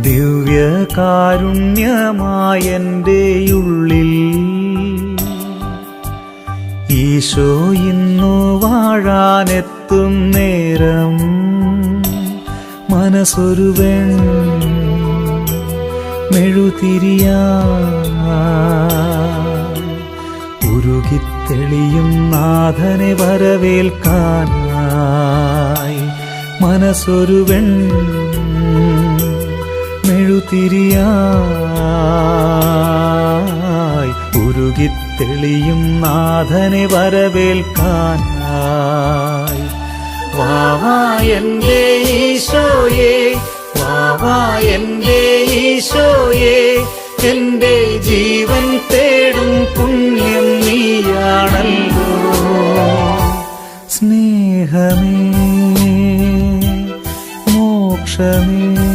ദിവ്യകാരുണ്യമായെന്റെ ഉള്ളിൽ ഈശോ ഇന്നു വാഴാനെത്തും നേരം മനസ്സൊരുവൻ മെഴുതിരിയാ ഉരുകിത്തെളിയും നാഥനെ വരവേൽക്കാനായി മനസ്സൊരുവൻ മെഴുതിരിയായി ഉരുകിത്തെളിയും നാഥനെ വരവേൽക്കാനായി. വാവാ എന്റെ ഈശോയെ വാവാ എന്റെ ഈശോയെ എന്റെ ജീവൻ തേടും പുണ്യം നീയാണല്ലോ. സ്നേഹമേ മോക്ഷമേ.